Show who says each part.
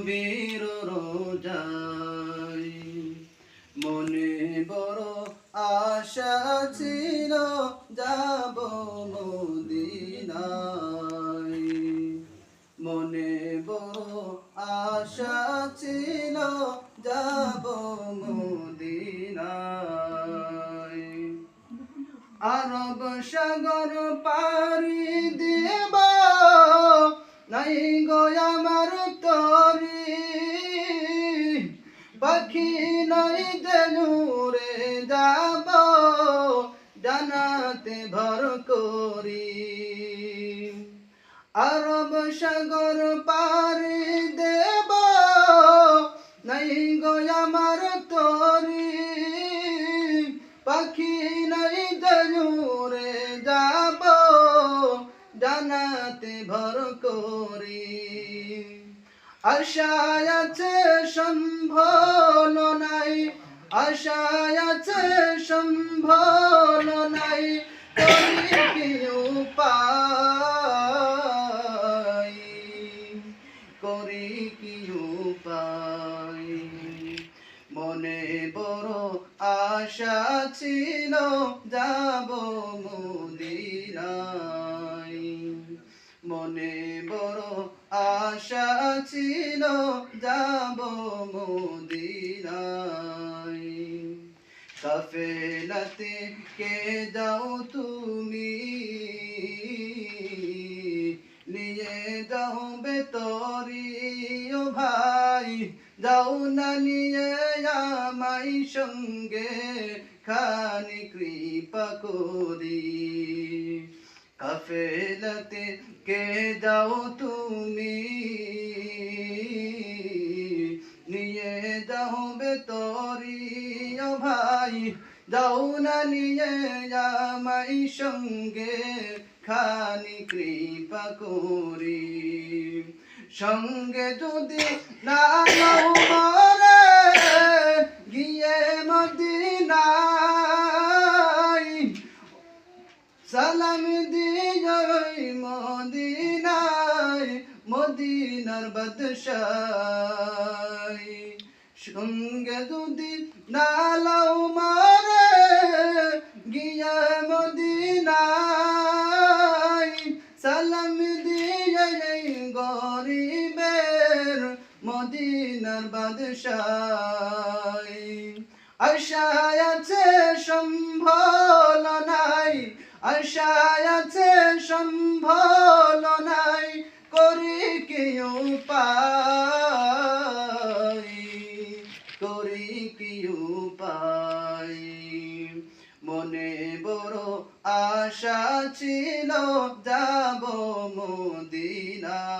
Speaker 1: নবীর রোজায়। মনে বড় আশা ছিল, যাব মদিনায়। মনে বড় আশা ছিল, যাব মদিনায়। আরব সাগর পারি দেব, নাই গো পাখি নাই দেনুরে যাব, জানাতে ভর করি। আরব সাগর পারি দেব, নাই গো আমার তরি। পাখি নাই দনুরে যাব, জানাতে ভর করি। আশায় আছে নাই আশায় আছে সম্ভল নাই কি করি কি উপায়। মনে বড় আশা ছিল, যাব মদিনায়। মনে বড় আশা ছিল, যাব মদিনায় কাফেলাতে কে যাও তুমি? নিয়ে যাও বেতরি, ও ভাই। যাও না নিয়ে আমাই সঙ্গে খানি কৃপা করি। কাফেলাতে কে যাও তুমি? নিয়ে যাও বেতরি যাও না নিয়ে আমাই সঙ্গে খানি কৃপা করি। সঙ্গে যদি না মরে গিয়ে মদিনায় সালাম দিয়ে মদিনায়, মদিনার বাদশাই সঙ্গে যদি নালাও মদিনার বাদশাই। আশায় সম্ভল নাই, আশায় সম্ভল নাই, করি কি উপায়? করি কি উপায়? মনে বড় আশা ছিল, যাব মদিনায়।